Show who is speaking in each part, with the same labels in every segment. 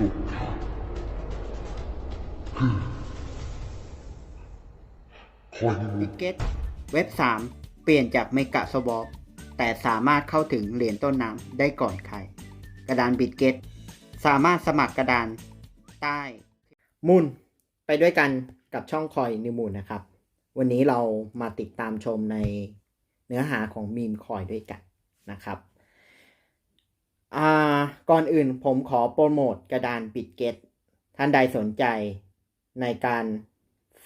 Speaker 1: สุดท้ายคือคอยนิ
Speaker 2: บิ
Speaker 1: มิต
Speaker 2: เกตเว็บ 3 เปลี่ยนจากเมกะสวอปแต่สามารถเข้าถึงเหรียญต้นน้ำได้ก่อนใคร กระดานบิตเกตสามารถสมัครกระดานใต้มุนไปด้วยกันกับช่องคอยนิวมูลนะครับ วันนี้เรามาติดตามชมในเนื้อหาของมีมคอยด้วยกันนะครับ อ่าก่อนอื่นผมขอโปรโมทกระดานบิตเกตท่านใดสนใจในการ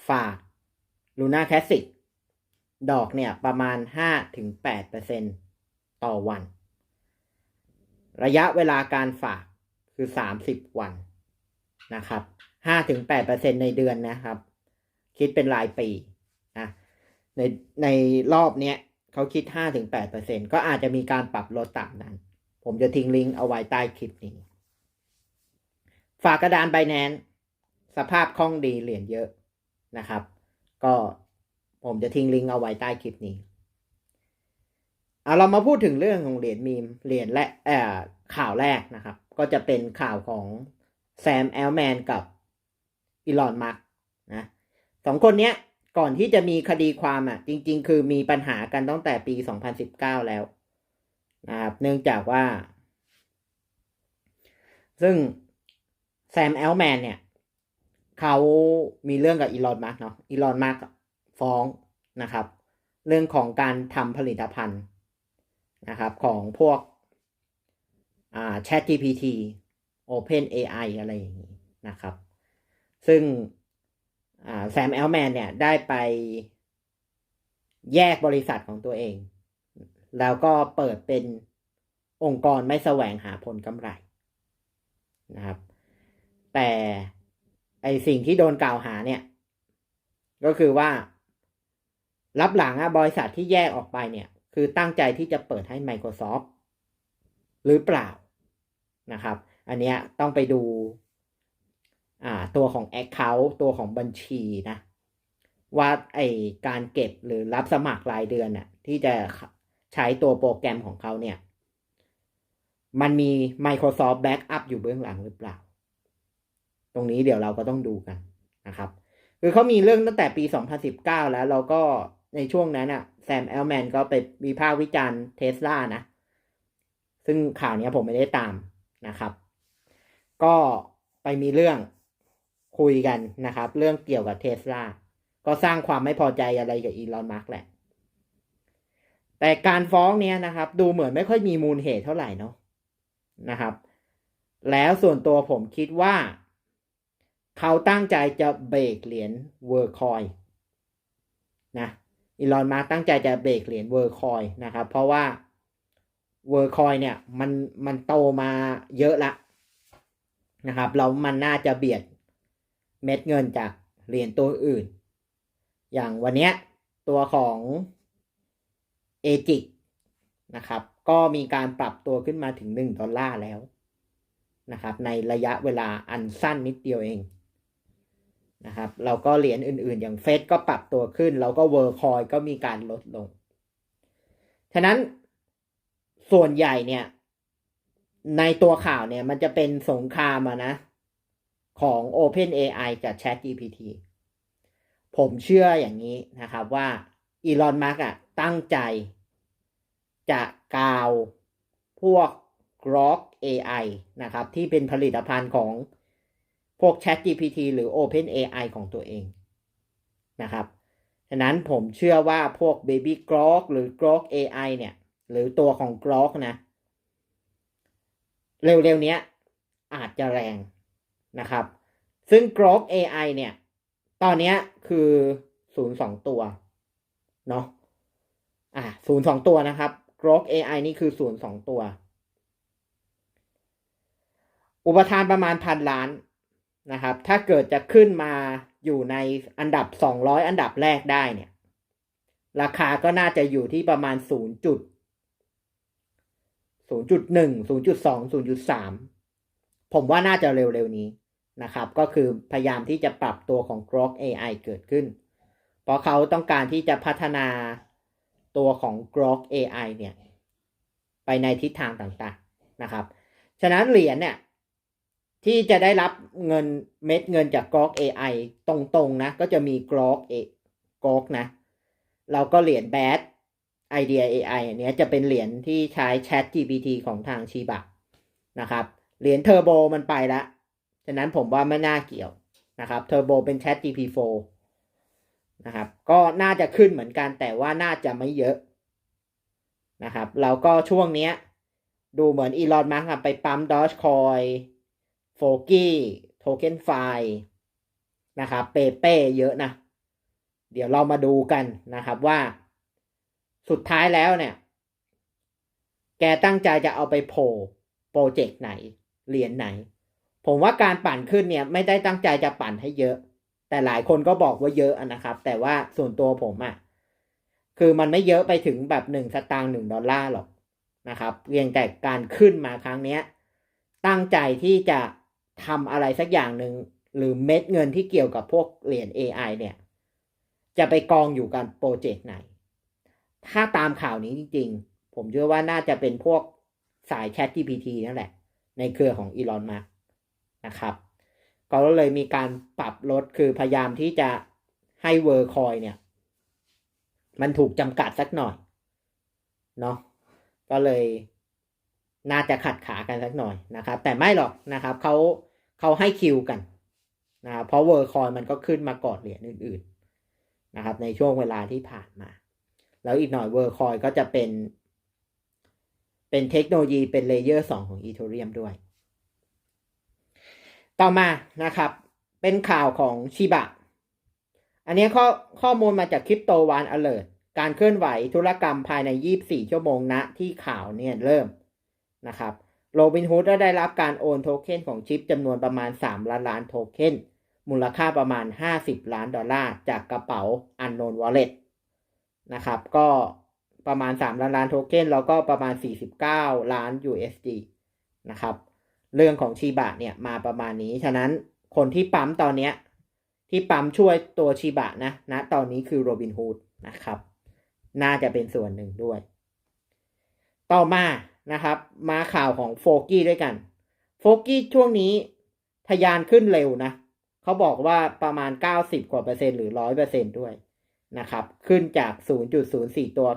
Speaker 2: ฝาก Luna Classic ดอกเนี่ยประมาณ 5-8%ต่อวัน ระยะเวลาการฝากคือ 30 วันนะครับ 5-8%ในเดือนนะครับ คิดเป็นรายปีนะในในรอบเนี้ยเขาคิด 5-8%ก็อาจจะมีการปรับลดต่ำนั้น ผมจะทิ้งลิงก์เอาไว้ใต้คลิปนี้ ฝากกระดานไบแนนสภาพคล่องดีเหรียญเยอะนะครับ ก็ผมจะทิ้งลิงก์เอาไว้ใต้คลิปนี้เอาเรามาพูดถึงเรื่องของเหรียญมีมเหรียญและเอ่อข่าวแรกนะครับ ก็จะเป็นข่าวของแซมแอลแมนกับอีลอนมัสนะสองคนเนี้ยก่อนที่จะมีคดีความอะ จริง ๆ คือมีปัญหากันตั้งแต่ปี 2019 แล้ว นะครับ เนื่องจากว่า ซึ่งแซมแอลแมนเนี่ย เขามีเรื่องกับอีลอนมัสเนาะอีลอนมัสฟ้องนะครับ เรื่องของการทำผลิตภัณฑ์นะครับ ของพวกอ่า Chat GPT Open AI อะไรอย่างนี้นะครับ ซึ่งอ่าแซมแอลแมนเนี่ยได้ไปแยกบริษัทของตัวเอง แล้วก็เปิดเป็นองค์กรไม่แสวงหาผลกำไรนะครับ แต่ไอสิ่งที่โดนกล่าวหาเนี่ย ก็คือว่า รับหลังอะบริษัทที่แยกออกไปเนี่ย คือตั้งใจที่จะเปิดให้ Microsoft หรือเปล่านะครับ อันเนี้ยต้องไปดูอ่าตัวของ Account ตัวของบัญชีนะ ว่าไอการเก็บหรือรับสมัครรายเดือนน่ะที่จะ ใช้ตัวโปรแกรมของเขาเนี่ย มันมี Microsoft Backup อยู่เบื้องหลังหรือเปล่า ตรงนี้เดี๋ยวเราก็ต้องดูกันนะครับ คือเขามีเรื่องตั้งแต่ปี 2019 แล้วเราก็ในช่วงนั้นอะแซมแอลแมนก็ไปวิพากษ์วิจารณ์เทสลานะ ซึ่งข่าวนี้ผมไม่ได้ตามนะครับ ก็ไปมีเรื่องคุยกันนะครับ เรื่องเกี่ยวกับเทสลาก็สร้างความไม่พอใจอะไรกับอีลอนมาร์กแหละ แต่การฟ้องเนี้ยนะครับ ดูเหมือนไม่ค่อยมีมูลเหตุเท่าไหร่เนาะนะครับ แล้วส่วนตัวผมคิดว่า เขาตั้งใจจะเบรกเหรียญเวอร์คอยนะอีลอนมาตั้งใจจะเบรกเหรียญเวอร์คอยนะครับ เพราะว่าเวอร์คอยเนี่ยมันมันโตมาเยอะละนะครับแล้วมันน่าจะเบียดเม็ดเงินจากเหรียญตัวอื่น อย่างวันเนี้ยตัวของ เอจิกนะครับ ก็มีการปรับตัวขึ้นมาถึง 1 ดอลลาร์แล้วนะครับ ในระยะเวลาอันสั้นนิดเดียวเองนะครับเราก็เหรียญอื่นๆ อย่างเฟดก็ปรับตัวขึ้น แล้วก็เวอร์คอยก็มีการลดลง ฉะนั้นส่วนใหญ่เนี่ย ในตัวข่าวเนี่ยมันจะเป็นสงครามนะ ของ Open AI กับ Chat GPT ผมเชื่ออย่างนี้นะครับว่าอีลอนมาร์กอะตั้งใจ จะกาวพวก Grok AI นะครับ ที่เป็นผลิตภัณฑ์ของพวก Chat GPT หรือ Open AI ของตัวเองนะครับฉะนั้นผมเชื่อว่าพวก Baby Grok หรือ Grok AI เนี่ย หรือตัวของ Grok นะ เร็วๆเนี้ยอาจจะแรงนะครับ ซึ่ง Grok AI เนี่ย ตอนนี้คือศูนย์สองตัว เนาะอ่าศูนย์สองตัวนะครับ Grok AI นี่คือศูนย์สองตัว อุปทานประมาณพันล้านนะครับ ถ้าเกิดจะขึ้นมาอยู่ในอันดับสองร้อยอันดับแรกได้เนี่ย ราคาก็น่าจะอยู่ที่ประมาณศูนย์จุดศูนย์จุดหนึ่งศูนย์จุดสองศูนย์จุดสามผมว่าน่าจะเร็วๆนี้นะครับ ก็คือพยายามที่จะปรับตัวของ Grok AI เกิดขึ้น เพราะเขาต้องการที่จะพัฒนา ตัวของ Grok AI เนี่ยไปในทิศทางต่างๆนะครับ ฉะนั้นเหรียญเนี่ยที่จะได้รับเงินเม็ดเงินจากกรอก AI ตรงๆนะก็จะมีกรอกเอกรอกนะเราก็เหรียญแบดไอเดีย AI อันเนี้ยจะเป็นเหรียญที่ใช้ Chat GPT ของทางชีบะนะครับเหรียญเทอร์โบมันไปแล้วฉะนั้นผมว่าไม่น่าเกี่ยวนะครับเทอร์โบเป็น Chat GPT 4 นะครับ ก็น่าจะขึ้นเหมือนกันแต่ว่าน่าจะไม่เยอะนะครับแล้วก็ช่วงเนี้ย ดูเหมือนอีลอนมัสก์ไปปั๊มดอ g คอยโฟกี้โทเค็นไฟนะครับเปเป้เยอะนะ เดี๋ยวเรามาดูกันนะครับว่า สุดท้ายแล้วเนี่ย แกตั้งใจจะเอาไปโผล่โปรเจกต์ไหนเหรียญไหน ผมว่าการปั่นขึ้นเนี่ย ไม่ได้ตั้งใจจะปั่นให้เยอะ แต่หลายคนก็บอกว่าเยอะนะครับ แต่ว่าส่วนตัวผมอะ่ะคือมันไม่เยอะไปถึงแบบหนึ่งสตางค์หนึ่งดอลลาร์หรอกนะครับเพียงแต่การขึ้นมาครั้งเนี้ย ตั้งใจที่จะทำอะไรสักอย่างหนึ่งหรือเม็ดเงินที่เกี่ยวกับพวกเหรียญ AI เนี่ย จะไปกองอยู่กับโปรเจกต์ไหน ถ้าตามข่าวนี้จริงๆ ผมเชื่อว่าน่าจะเป็นพวกสาย Chat GPT นั่นแหละ ในเครือของอีลอนมาร์นะครับ ก็เลยมีการปรับลดคือพยายามที่จะให้เวอร์คอยเนี่ย มันถูกจำกัดสักหน่อยเนาะก็เลยน่าจะขัดขากันสักหน่อยนะครับ แต่ไม่หรอกนะครับเขาเขาให้คิวกันนะเพราะเวอร์คอยมันก็ขึ้นมาก่อนเหรียญอื่นๆนะครับ ในช่วงเวลาที่ผ่านมา แล้วอีกหน่อยเวอร์คอยก็จะเป็น เป็นเทคโนโลยีเป็นเลเยอร์สองของอีโทเรียมด้วย ต่อมานะครับ เป็นข่าวของชิบะ อันนี้ข้อข้อมูลมาจากคริปโตวานอเล r t การเคลื่อนไหวธุรกรรมภายใน 24 ชั่วโมงณที่ข่าวเนี่ยเริ่มนะครับโรบินฮูดได้รับการโอนโทเค็นของชิปจำนวนประมาณ 3 ล้านล้านโทเค็นมูลค่าประมาณ 50 ล้านดอลลาร์ จากกระเป๋า Unknown Wallet นะครับ ก็ประมาณ 3 ล้านล้านโทเค็นแล้วก็ประมาณ 49 ล้าน USD นะครับ เรื่องของชีบะเนี่ยมาประมาณนี้ ฉะนั้นคนที่ปั๊มตอนเนี้ยที่ปั๊มช่วยตัวชีบะนะนะตอนนี้คือโรบินฮูดนะครับ น่าจะเป็นส่วนหนึ่งด้วย ต่อมานะครับ มาข่าวของโฟกี้ด้วยกัน โฟกี้ช่วงนี้ทะยานขึ้นเร็วนะ เขาบอกว่าประมาณ 90 กว่าเปอร์เซ็นต์หรือ 100เปอร์เซ็นต์ด้วยนะครับ ขึ้นจาก 0.04 ตัว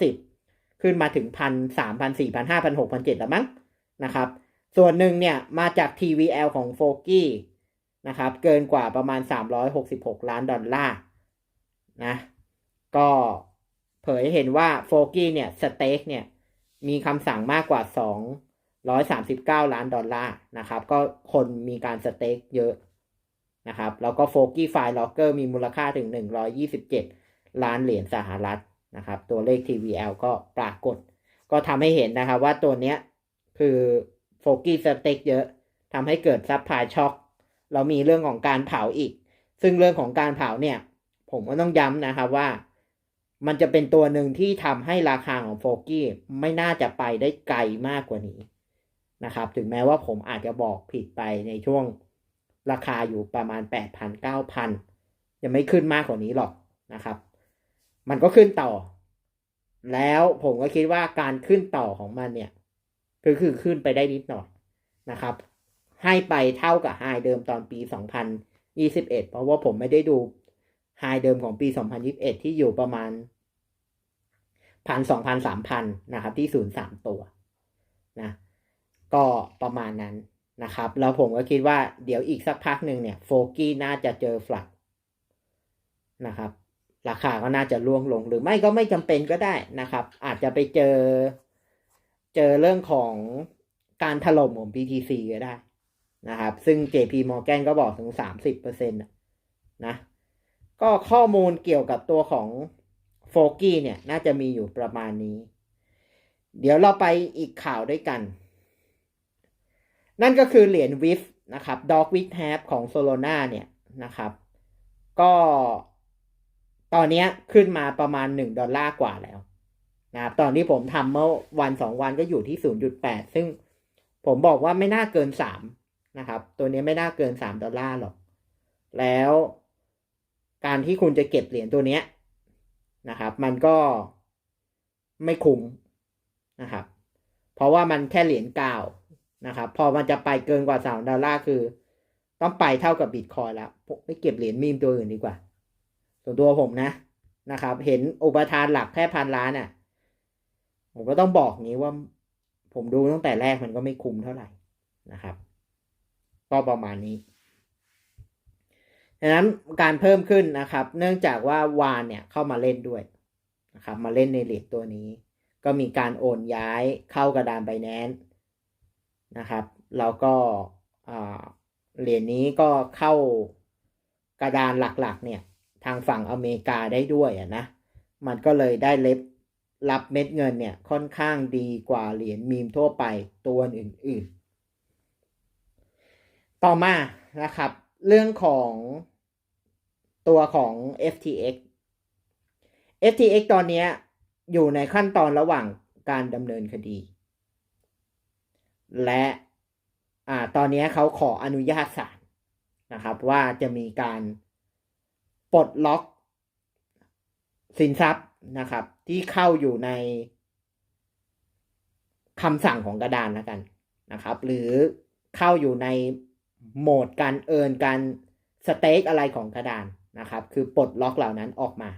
Speaker 2: 9,490 ขึ้นมาถึง 1,000 3,000 4,000 5,000 6,000แล้วมั้งนะครับ ส่วนหนึ่งเนี่ยมาจาก TVL ของโฟกี้นะครับ เกินกว่าประมาณ 366 ล้านดอลลาร์นะ ก็เผยเห็นว่าโฟกี้เนี่ยสเต็กเนี่ยมีคำสั่งมากกว่า 239 ล้านดอลลาร์นะครับ ก็คนมีการสเต็กเยอะนะครับ แล้วก็โฟกี้ไฟล์ล็อกเกอร์มีมูลค่าถึง 127 ล้านเหรียญสหรัฐนะครับ ตัวเลข TVL ก็ปรากฏ ก็ทำให้เห็นนะครับว่าตัวเนี้ยคือ โฟกี้สเต็กเยอะทำให้เกิดซับพลายช็อคเรามีเรื่องของการเผาอีก ซึ่งเรื่องของการเผาเนี่ย ผมก็ต้องย้ำนะครับว่า มันจะเป็นตัวหนึ่งที่ทำให้ราคาของโฟกี้ไม่น่าจะไปได้ไกลมากกว่านี้นะครับ ถึงแม้ว่าผมอาจจะบอกผิดไปในช่วงราคาอยู่ประมาณแปดพันเก้าพันยังไม่ขึ้นมากกว่านี้หรอกนะครับ มันก็ขึ้นต่อ แล้วผมก็คิดว่าการขึ้นต่อของมันเนี่ย คือคือขึ้นไปได้นิดหน่อยนะครับ ให้ไปเท่ากับไฮเดิมตอนปี 2021 เพราะว่าผมไม่ได้ดูไฮเดิมของปี 2021 ที่อยู่ประมาณพันสองพันสามพันนะครับ ที่ศูนย์สามตัวนะก็ประมาณนั้นนะครับ แล้วผมก็คิดว่าเดี๋ยวอีกสักพักหนึ่งเนี่ยโฟกี้น่าจะเจอฟลัดนะครับ ราคาก็น่าจะล่วงลงหรือไม่ก็ไม่จำเป็นก็ได้นะครับ อาจจะไปเจอ เจอเรื่องของการถล่มของ BTC ก็ได้นะครับ ซึ่ง JP Morgan ก็บอกถึงสามสิบเปอร์เซ็นะ ก็ข้อมูลเกี่ยวกับตัวของโฟกี้เนี่ย น่าจะมีอยู่ประมาณนี้ เดี๋ยวเราไปอีกข่าวด้วยกัน นั่นก็คือเหรียญวิฟนะครับดอกวิฟแฮปของโซโลนาเนี่ยนะครับ ก็ตอนนี้ขึ้นมาประมาณหนึ่งดอลลาร์กว่าแล้ว นะครับตอนที่ผมทำเมื่อวันสองวันก็อยู่ที่ศูนย์จุดแปดซึ่งผมบอกว่าไม่น่าเกินสามนะครับ ตัวนี้ไม่น่าเกินสามดอลลาร์หรอก แล้วการที่คุณจะเก็บเหรียญตัวเนี้ยนะครับ มันก็ไม่คุ้มนะครับ เพราะว่ามันแค่เหรียญเก่านะครับ พอมันจะไปเกินกว่าสามดอลลาร์คือ ต้องไปเท่ากับบิตคอยแล้วผมไม่เก็บเหรียญมีมตัวอื่นดีกว่า ส่วนตัวผมนะนะครับ เห็นอุปทานหลักแค่พันล้านอะ ผมก็ต้องบอกงี้ว่า ผมดูตั้งแต่แรกมันก็ไม่คุ้มเท่าไหร่นะครับ ก็ประมาณนี้ดังนั้นการเพิ่มขึ้นนะครับ เนื่องจากว่าวานเนี่ยเข้ามาเล่นด้วยนะครับ มาเล่นในเหรียญตัวนี้ ก็มีการโอนย้ายเข้ากระดานไบแนนนะครับ แล้วก็เหรียญนี้ก็เข้ากระดานหลักๆ เนี่ยทางฝั่งอเมริกาได้ด้วยนะ มันก็เลยได้เล็บ รับเม็ดเงินเนี่ยค่อนข้างดีกว่าเหรียญมีมทั่วไปตัวอื่นๆ ต่อมานะครับ เรื่องของตัวของ FTX FTX ตอนนี้อยู่ในขั้นตอนระหว่างการดำเนินคดี และอ่าตอนนี้เขาขออนุญาตศาลนะครับว่าจะมีการปลดล็อกสินทรัพย์นะครับ ที่เข้าอยู่ในคำสั่งของกระดานแล้วกันนะครับ หรือเข้าอยู่ในโหมดการเอินการสเต็กอะไรของกระดานนะครับ คือปลดล็อกเหล่านั้นออกมา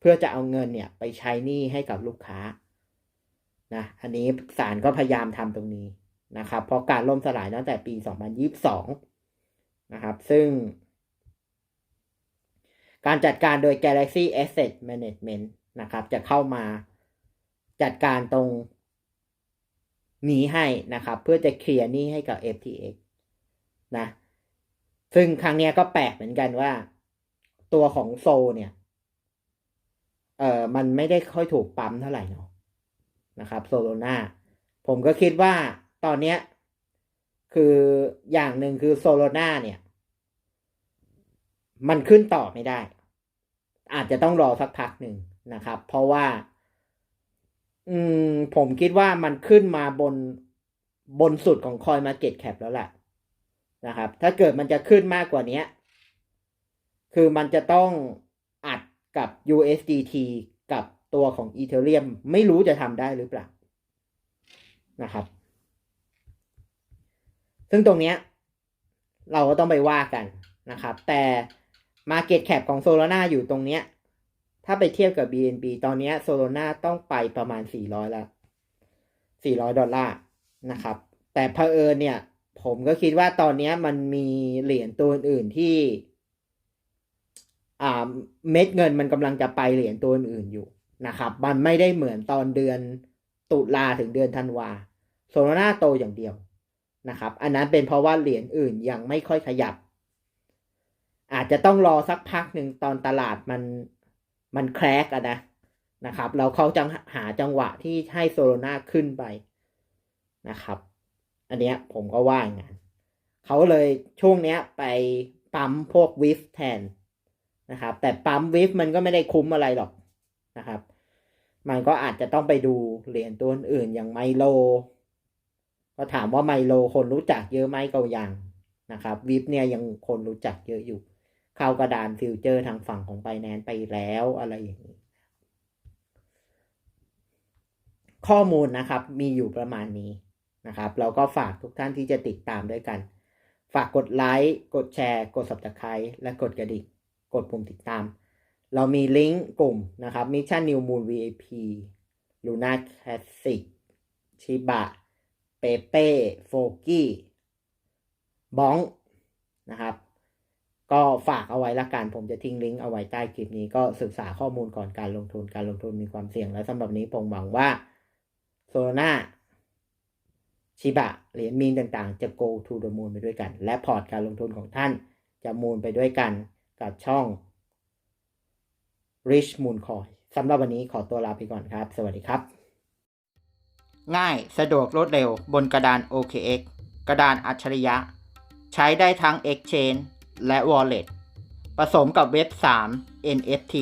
Speaker 2: เพื่อจะเอาเงินเนี่ยไปใช้หนี้ให้กับลูกค้านะอันนี้ศาลก็พยายามทำตรงนี้นะครับ เพราะการล่มสลายตั้งแต่ปี 2022 นะครับ ซึ่ง การจัดการโดย Galaxy Asset Management นะครับ จะเข้ามาจัดการตรงนี้ให้นะครับ เพื่อจะเคลียร์หนี้ให้กับ FTX นะ ซึ่งครั้งนี้ก็แปลกเหมือนกันว่า ตัวของโซเนี่ย เออมันไม่ได้ค่อยถูกปั๊มเท่าไหร่เนาะนะครับโซโลนาผมก็คิดว่าตอนเนี้ยคืออย่างหนึ่งคือโซโลนาเนี่ย มันขึ้นต่อไม่ได้ อาจจะต้องรอสักพักหนึ่ง นะครับ เพราะว่า อืม ผมคิดว่ามันขึ้นมาบนบนสุดของคอยมาเก็ตแคปแล้วแหละนะครับ ถ้าเกิดมันจะขึ้นมากกว่านี้คือมันจะต้องอัดกับ USDT กับตัวของ Ethereum ไม่รู้จะทำได้หรือเปล่านะครับ ซึ่งตรงเนี้ย เราก็ต้องไปว่ากันนะครับ แต่ Market Cap ของ Solana อยู่ตรงเนี้ย ถ้าไปเทียบกับ BNB ตอนนี้ Solana ต้องไปประมาณ 400ล้ว400 ดอลลาร์นะครับ แต่เพอเอิญเนี่ย ผมก็คิดว่าตอนนี้มันมีเหรียญตัวอื่นที่อ่าเม็ดเงินมันกำลังจะไปเหรียญตัวอื่นอยู่นะครับ มันไม่ได้เหมือนตอนเดือนตุลาถึงเดือนธันวาโซโลนาโตอย่างเดียวนะครับ อันนั้นเป็นเพราะว่าเหรียญอื่นยังไม่ค่อยขยับ อาจจะต้องรอสักพักหนึ่งตอนตลาดมัน มันแครกอะนะนะครับแล้วเขาจะหาจังหวะที่ให้โซโลนาขึ้นไปนะครับ อันเนี้ยผมก็ว่าอย่างนั้นเขาเลยช่วงเนี้ยไปปั๊มพวกวิฟแทนนะครับ แต่ปั๊มวิฟมันก็ไม่ได้คุ้มอะไรหรอกนะครับ มันก็อาจจะต้องไปดูเหรียญตัวอื่นอย่างไมโล ก็ถามว่าไมโลคนรู้จักเยอะไหมก็ยังนะครับ วิฟเนี่ยยังคนรู้จักเยอะอยู่ เข้ากระดานฟิวเจอร์ทางฝั่งของไบแนนไปแล้วอะไรอย่างนี้ ข้อมูลนะครับมีอยู่ประมาณนี้นะครับ เราก็ฝากทุกท่านที่จะติดตามด้วยกัน ฝากกดไลค์ กดแชร์ กด subscribe และกดกระดิ่ง กดปุ่มติดตาม เรามีลิงก์กลุ่มนะครับ Mission New Moon VIP Luna Classic ชิบะ เปเป้ โฟกี้ บ้อง นะครับ ก็ฝากเอาไว้ละกัน ผมจะทิ้งลิงก์เอาไว้ใต้คลิปนี้ก็ศึกษาข้อมูลก่อนการลงทุนการลงทุนมีความเสี่ยงและสำหรับนี้ผมหวังว่าโซโลนาชิบะเหรียญมีนต่างๆ จะ go to the moon ไปด้วยกัน และพอร์ตการลงทุนของท่านจะมูนไปด้วยกันกับช่อง Rich Moon Coin สำหรับวันนี้ขอตัวลาไปก่อนครับ สวัสดีครับ ง่ายสะดวกรวดเร็วบนกระดาน OKX กระดานอัจฉริยะ ใช้ได้ทั้ง Exchange และ Wallet ผสมกับเว็บ 3 NFT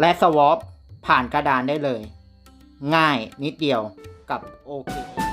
Speaker 2: และ Swap ผ่านกระดานได้เลย ง่ายนิดเดียวกับ OKX